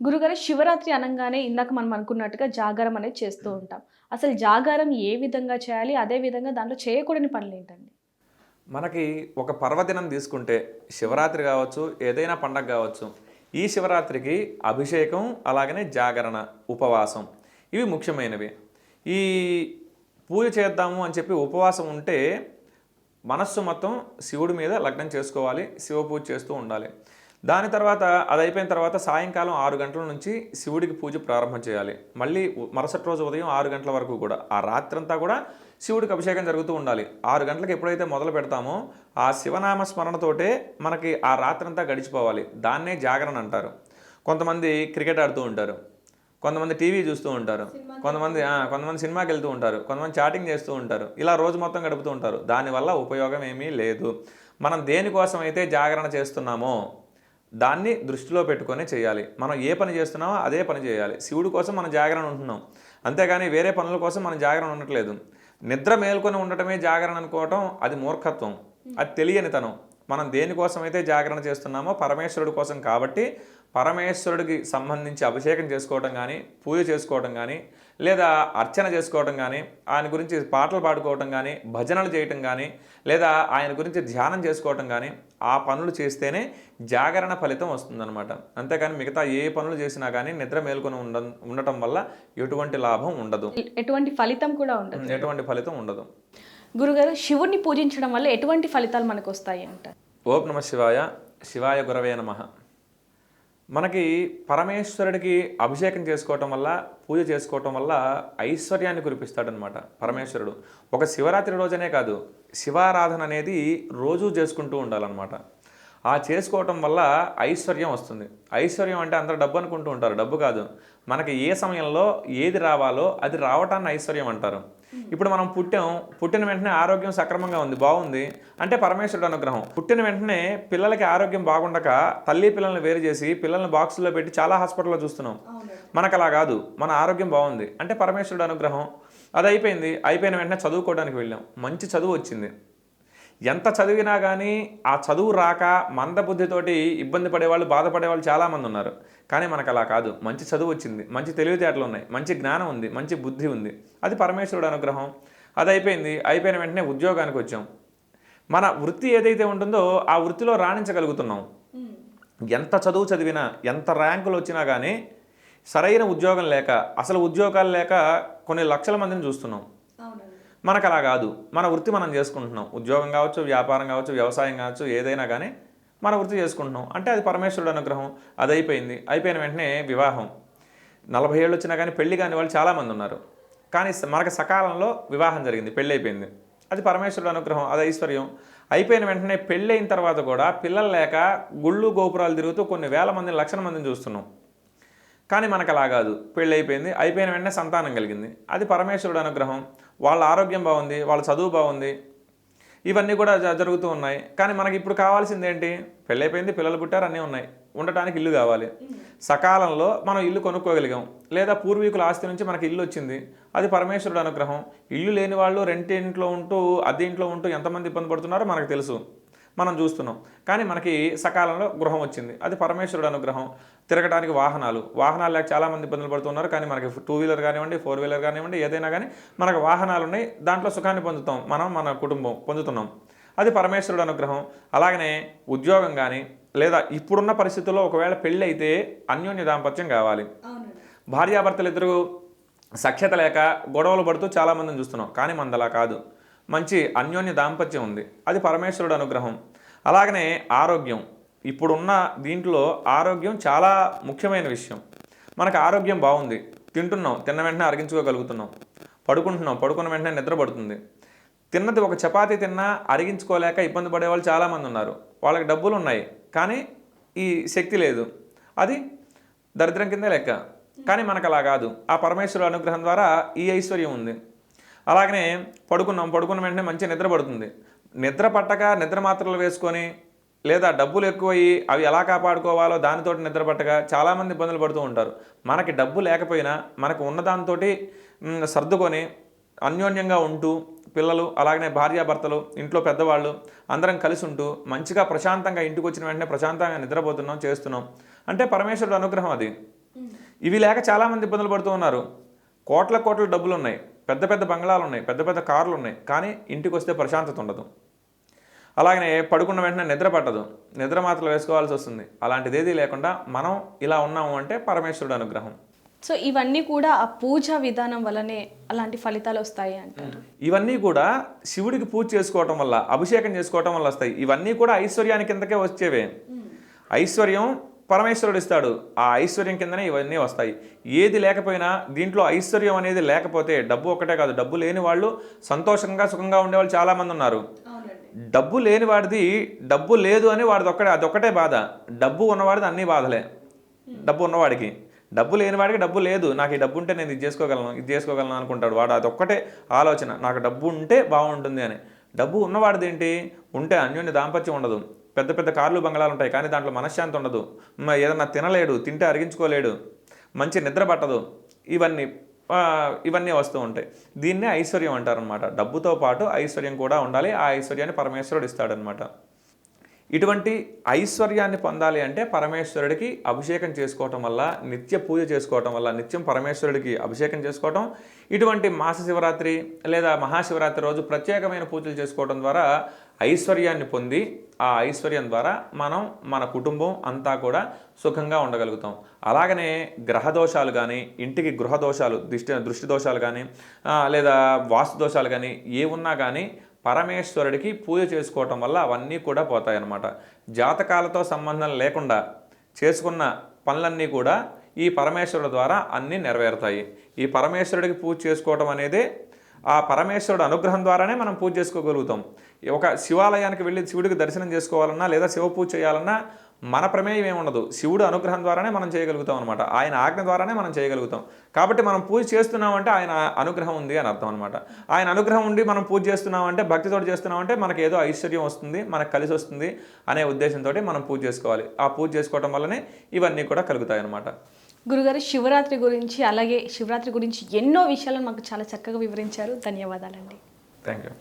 గురుగారు శివరాత్రి అనగానే ఇందాక మనం అనుకున్నట్టుగా జాగారం అనేది చేస్తూ ఉంటాం. అసలు జాగారం ఏ విధంగా చేయాలి? అదే విధంగా దాంట్లో చేయకూడని పనులు ఏంటండి? మనకి ఒక పర్వదినం తీసుకుంటే శివరాత్రి కావచ్చు ఏదైనా పండగ కావచ్చు ఈ శివరాత్రికి అభిషేకం అలాగనే జాగరణ ఉపవాసం ఇవి ముఖ్యమైనవి. ఈ పూజ చేద్దాము అని చెప్పి ఉపవాసం ఉంటే మనస్సు మొత్తం శివుడి మీద లగ్నం చేసుకోవాలి శివ పూజ చేస్తూ ఉండాలి. దాని తర్వాత అది అయిపోయిన తర్వాత సాయంకాలం ఆరు గంటల నుంచి శివుడికి పూజ ప్రారంభం చేయాలి. మళ్ళీ మరుసటి రోజు ఉదయం ఆరు గంటల వరకు కూడా. ఆ రాత్రంతా కూడా శివుడికి అభిషేకం జరుగుతూ ఉండాలి. ఆరు గంటలకు ఎప్పుడైతే మొదలు పెడతామో ఆ శివనామ స్మరణతోటే మనకి ఆ రాత్రంతా గడిచిపోవాలి. దాన్నే జాగరణ అంటారు. కొంతమంది క్రికెట్ ఆడుతూ ఉంటారు. కొంతమంది టీవీ చూస్తూ ఉంటారు. కొంతమంది కొంతమంది సినిమాకి వెళ్తూ ఉంటారు. కొంతమంది చాటింగ్ చేస్తూ ఉంటారు. ఇలా రోజు మొత్తం గడుపుతూ ఉంటారు. దానివల్ల ఉపయోగం ఏమీ లేదు. మనం దేనికోసం అయితే జాగరణ చేస్తున్నామో దాన్ని దృష్టిలో పెట్టుకొని చేయాలి. మనం ఏ పని చేస్తున్నామో అదే పని చేయాలి. శివుడి కోసం మనం జాగరణ ఉంటున్నాం. అంతేగాని వేరే పనుల కోసం మనం జాగరణ ఉండట్లేదు. నిద్ర మేల్కొని ఉండటమే జాగరణ అనుకోవటం అది మూర్ఖత్వం. అది తెలియనితనం. మనం దేనికోసం అయితే జాగరణ చేస్తున్నామో పరమేశ్వరుడి కోసం కాబట్టి పరమేశ్వరుడికి సంబంధించి అభిషేకం చేసుకోవటం కానీ పూజ చేసుకోవటం కానీ లేదా అర్చన చేసుకోవటం కానీ ఆయన గురించి పాటలు పాడుకోవటం కానీ భజనలు చేయటం కానీ లేదా ఆయన గురించి ధ్యానం చేసుకోవటం కానీ ఆ పనులు చేస్తేనే జాగరణ ఫలితం వస్తుందన్నమాట. అంతేకాని మిగతా ఏ పనులు చేసినా కానీ నిద్ర మేల్కొని ఉండ ఉండటం వల్ల ఎటువంటి లాభం ఉండదు. ఎటువంటి ఫలితం కూడా ఉండదు. ఎటువంటి ఫలితం ఉండదు. గురుగారు శివుణ్ణి పూజించడం వల్ల ఎటువంటి ఫలితాలు మనకు వస్తాయి అంటారు? ఓం నమ శివాయ శివాయ గురవే నమ. మనకి పరమేశ్వరుడికి అభిషేకం చేసుకోవటం వల్ల పూజ చేసుకోవటం వల్ల ఐశ్వర్యాన్ని కురిపిస్తాడనమాట పరమేశ్వరుడు. ఒక శివరాత్రి రోజనే కాదు శివారాధన అనేది రోజూ చేసుకుంటూ ఉండాలన్నమాట. ఆ చేసుకోవటం వల్ల ఐశ్వర్యం వస్తుంది. ఐశ్వర్యం అంటే అందరూ డబ్బు అనుకుంటూ ఉంటారు డబ్బు కాదు. మనకి ఏ సమయంలో ఏది రావాలో అది రావటాన్ని ఐశ్వర్యం అంటారు. ఇప్పుడు మనం పుట్టాం పుట్టిన వెంటనే ఆరోగ్యం సక్రమంగా ఉంది బాగుంది. అంటే పరమేశ్వరుడు అనుగ్రహం. పుట్టిన వెంటనే పిల్లలకి ఆరోగ్యం బాగుండక తల్లి పిల్లల్ని వేరు చేసి పిల్లల్ని బాక్సుల్లో పెట్టి చాలా హాస్పిటల్లో చూస్తున్నాం. మనకు అలా కాదు మన ఆరోగ్యం బాగుంది. అంటే పరమేశ్వరుడు అనుగ్రహం. అది అయిపోయింది. అయిపోయిన వెంటనే చదువుకోవడానికి వెళ్ళాం. మంచి చదువు వచ్చింది. ఎంత చదివినా కానీ ఆ చదువు రాక మందబుద్ధితోటి ఇబ్బంది పడేవాళ్ళు బాధపడేవాళ్ళు చాలామంది ఉన్నారు. కానీ మనకు అలా కాదు. మంచి చదువు వచ్చింది. మంచి తెలివితేటలు ఉన్నాయి. మంచి జ్ఞానం ఉంది. మంచి బుద్ధి ఉంది. అది పరమేశ్వరుడు అనుగ్రహం. అది అయిపోయింది. అయిపోయిన వెంటనే ఉద్యోగానికి వచ్చాం. మన వృత్తి ఏదైతే ఉంటుందో ఆ వృత్తిలో రాణించగలుగుతున్నాం. ఎంత చదువు చదివినా ఎంత ర్యాంకులు వచ్చినా కానీ సరైన ఉద్యోగం లేక అసలు ఉద్యోగాలు లేక కొన్ని లక్షల మందిని చూస్తున్నాం. మనకు అలా కాదు. మన వృత్తి మనం చేసుకుంటున్నాం. ఉద్యోగం కావచ్చు వ్యాపారం కావచ్చు వ్యవసాయం కావచ్చు ఏదైనా కానీ మన వృత్తి చేసుకుంటున్నాం. అంటే అది పరమేశ్వరుడు అనుగ్రహం. అది అయిపోయింది అయిపోయిన వెంటనే వివాహం. నలభై ఏళ్ళు వచ్చినా కానీ పెళ్ళి కాని వాళ్ళు చాలామంది ఉన్నారు. కానీ మనకు సకాలంలో వివాహం జరిగింది. పెళ్ళి అయిపోయింది అది పరమేశ్వరుడు అనుగ్రహం. అది ఐశ్వర్యం. అయిపోయిన వెంటనే పెళ్ళి అయిన తర్వాత కూడా పిల్లలు లేక గుళ్ళు గోపురాలు తిరుగుతూ కొన్ని వేల మందిని లక్షల మందిని చూస్తున్నాం. కానీ మనకు అలా కాదు. పెళ్ళి అయిపోయింది అయిపోయిన వెంటనే సంతానం కలిగింది. అది పరమేశ్వరుడు అనుగ్రహం. వాళ్ళ ఆరోగ్యం బాగుంది. వాళ్ళ చదువు బాగుంది. ఇవన్నీ కూడా జ- జరుగుతూ ఉన్నాయి. కానీ మనకి ఇప్పుడు కావాల్సింది ఏంటి? పెళ్ళైపోయింది పిల్లలు పుట్టారు అన్నీ ఉన్నాయి. ఉండటానికి ఇల్లు కావాలి. సకాలంలో మనం ఇల్లు కొనుక్కోగలిగాం. లేదా పూర్వీకుల ఆస్తి నుంచి మనకి ఇల్లు వచ్చింది. అది పరమేశ్వరుడు అనుగ్రహం. ఇల్లు లేని వాళ్ళు రెంట్ ఇంట్లో ఉంటూ అద్దె ఇంట్లో ఉంటూ ఎంతమంది ఇబ్బంది పడుతున్నారో మనకు తెలుసు. మనం చూస్తున్నాం. కానీ మనకి సకాలంలో గృహం వచ్చింది. అది పరమేశ్వరుడు అనుగ్రహం. తిరగడానికి వాహనాలు. వాహనాలు లేక చాలామంది ఇబ్బందులు పడుతున్నారు కానీ మనకి టూ వీలర్ కానివ్వండి ఫోర్ వీలర్ కానివ్వండి ఏదైనా కానీ మనకు వాహనాలు ఉన్నాయి. దాంట్లో సుఖాన్ని పొందుతాం. మనం మన కుటుంబం పొందుతున్నాం. అది పరమేశ్వరుడు అనుగ్రహం. అలాగనే ఉద్యోగం కానీ లేదా ఇప్పుడున్న పరిస్థితుల్లో ఒకవేళ పెళ్ళి అయితే అన్యోన్య దాంపత్యం కావాలి. భార్యాభర్తలు ఇద్దరు సఖ్యత లేక గొడవలు పడుతూ చాలామందిని చూస్తున్నాం. కానీ మనది అలా కాదు. మంచి అన్యోన్య దాంపత్యం ఉంది. అది పరమేశ్వరుడు అనుగ్రహం. అలాగనే ఆరోగ్యం. ఇప్పుడున్న దీంట్లో ఆరోగ్యం చాలా ముఖ్యమైన విషయం. మనకు ఆరోగ్యం బాగుంది. తింటున్నాం. తిన్న వెంటనే అరిగించుకోగలుగుతున్నాం. పడుకుంటున్నాం. పడుకున్న వెంటనే నిద్ర పడుతుంది. తిన్నది ఒక చపాతీ తిన్నా అరిగించుకోలేక ఇబ్బంది పడేవాళ్ళు చాలామంది ఉన్నారు. వాళ్ళకి డబ్బులు ఉన్నాయి. కానీ ఈ శక్తి లేదు. అది దరిద్రం కిందే లెక్క. కానీ మనకు అలా కాదు. ఆ పరమేశ్వరుడు అనుగ్రహం ద్వారా ఈ ఐశ్వర్యం ఉంది. అలాగనే పడుకున్నాం పడుకున్న వెంటనే మంచి నిద్ర పడుతుంది. నిద్ర పట్టక నిద్ర మాత్రలు వేసుకొని లేదా డబ్బులు ఎక్కువయ్యి అవి ఎలా కాపాడుకోవాలో దానితోటి నిద్ర పట్టక చాలామంది ఇబ్బందులు పడుతూ ఉంటారు. మనకి డబ్బు లేకపోయినా మనకు ఉన్నదాంతో సర్దుకొని అన్యోన్యంగా ఉంటూ పిల్లలు అలాగనే భార్యాభర్తలు ఇంట్లో పెద్దవాళ్ళు అందరం కలిసి ఉంటూ మంచిగా ప్రశాంతంగా ఇంటికి వచ్చిన వెంటనే ప్రశాంతంగా నిద్రపోతున్నాం చేస్తున్నాం. అంటే పరమేశ్వరుడు అనుగ్రహం అది. ఇవి లేక చాలామంది ఇబ్బందులు పడుతూ ఉన్నారు. కోట్ల కోట్ల డబ్బులు ఉన్నాయి. పెద్ద పెద్ద బంగ్లాలు ఉన్నాయి పెద్ద పెద్ద కార్లు ఉన్నాయి కానీ ఇంటికి వస్తే ప్రశాంతత ఉండదు. అలాగనే పడుకున్న వెంటనే నిద్ర పట్టదు. నిద్ర మాత్రలు వేసుకోవాల్సి వస్తుంది. అలాంటిది ఏదీ లేకుండా మనం ఇలా ఉన్నాము అంటే పరమేశ్వరుడు అనుగ్రహం. సో ఇవన్నీ కూడా ఆ పూజ విధానం వల్లనే అలాంటి ఫలితాలు వస్తాయి అంటారు. ఇవన్నీ కూడా శివుడికి పూజ చేసుకోవటం వల్ల అభిషేకం చేసుకోవటం వల్ల వస్తాయి. ఇవన్నీ కూడా ఐశ్వర్యానికి కిందకే వచ్చేవే. ఐశ్వర్యం పరమేశ్వరుడు ఇస్తాడు ఆ ఐశ్వర్యం కిందనే ఇవన్నీ వస్తాయి. ఏది లేకపోయినా దీంట్లో ఐశ్వర్యం అనేది లేకపోతే డబ్బు ఒకటే కాదు. డబ్బు లేని వాళ్ళు సంతోషంగా సుఖంగా ఉండేవాళ్ళు చాలామంది ఉన్నారు. డబ్బు లేని వాడిది డబ్బు లేదు అని వాడిది ఒక్కడే అదొక్కటే బాధ. డబ్బు ఉన్నవాడిది అన్ని బాధలే. డబ్బు ఉన్నవాడికి. డబ్బు లేని వాడికి డబ్బు లేదు. నాకు ఈ డబ్బు ఉంటే నేను ఇది చేసుకోగలను ఇది చేసుకోగలను అనుకుంటాడు. వాడు అదొక్కటే ఆలోచన. నాకు డబ్బు ఉంటే బాగుంటుంది అని. డబ్బు ఉన్నవాడిది ఏంటి ఉంటే అన్యోన్య దాంపత్యం ఉండదు. పెద్ద పెద్ద కార్లు బంగాళాలు ఉంటాయి కానీ దాంట్లో మనశ్శాంతి ఉండదు. ఏదన్నా తినలేడు తింటే అరిగించుకోలేడు మంచి నిద్ర పట్టదు. ఇవన్నీ ఇవన్నీ వస్తూ ఉంటాయి. దీన్నే ఐశ్వర్యం అంటారనమాట డబ్బుతో పాటు ఐశ్వర్యం కూడా ఉండాలి ఆ ఐశ్వర్యాన్ని పరమేశ్వరుడు ఇస్తాడనమాట ఇటువంటి ఐశ్వర్యాన్ని పొందాలి అంటే పరమేశ్వరుడికి అభిషేకం చేసుకోవటం వల్ల నిత్య పూజ చేసుకోవటం వల్ల నిత్యం పరమేశ్వరుడికి అభిషేకం చేసుకోవటం ఇటువంటి మాస శివరాత్రి లేదా మహాశివరాత్రి రోజు ప్రత్యేకమైన పూజలు చేసుకోవడం ద్వారా ఐశ్వర్యాన్ని పొంది ఆ ఐశ్వర్యం ద్వారా మనం మన కుటుంబం అంతా కూడా సుఖంగా ఉండగలుగుతాం. అలాగనే గ్రహ దోషాలు కానీ ఇంటికి గృహ దోషాలు దృష్టి దృష్టి దోషాలు కానీ లేదా వాస్తు దోషాలు కానీ ఏ ఉన్నా కానీ పరమేశ్వరుడికి పూజ చేసుకోవటం వల్ల అవన్నీ కూడా పోతాయన్నమాట. జాతకాలతో సంబంధం లేకుండా చేసుకున్న పనులన్నీ కూడా ఈ పరమేశ్వరుడు ద్వారా అన్నీ నెరవేరుతాయి. ఈ పరమేశ్వరుడికి పూజ చేసుకోవటం అనేది ఆ పరమేశ్వరుడు అనుగ్రహం ద్వారానే మనం పూజ చేసుకోగలుగుతాం. ఒక శివాలయానికి వెళ్ళి శివుడికి దర్శనం చేసుకోవాలన్నా లేదా శివ పూజ చేయాలన్నా మన ప్రమేయం ఏమి ఉండదు శివుడు అనుగ్రహం ద్వారానే మనం చేయగలుగుతాం అనమాట ఆయన ఆజ్ఞ ద్వారానే మనం చేయగలుగుతాం. కాబట్టి మనం పూజ చేస్తున్నామంటే ఆయన అనుగ్రహం ఉంది అని అర్థం అనమాట ఆయన అనుగ్రహం ఉండి మనం పూజ చేస్తున్నామంటే భక్తితో చేస్తున్నామంటే మనకి ఏదో ఐశ్వర్యం వస్తుంది మనకు కలిసి వస్తుంది అనే ఉద్దేశంతో మనం పూజ చేసుకోవాలి. ఆ పూజ చేసుకోవడం వల్లనే ఇవన్నీ కూడా కలుగుతాయి అనమాట గురుగారు శివరాత్రి గురించి అలాగే శివరాత్రి గురించి ఎన్నో విషయాలను మాకు చాలా చక్కగా వివరించారు. ధన్యవాదాలండి. Thank you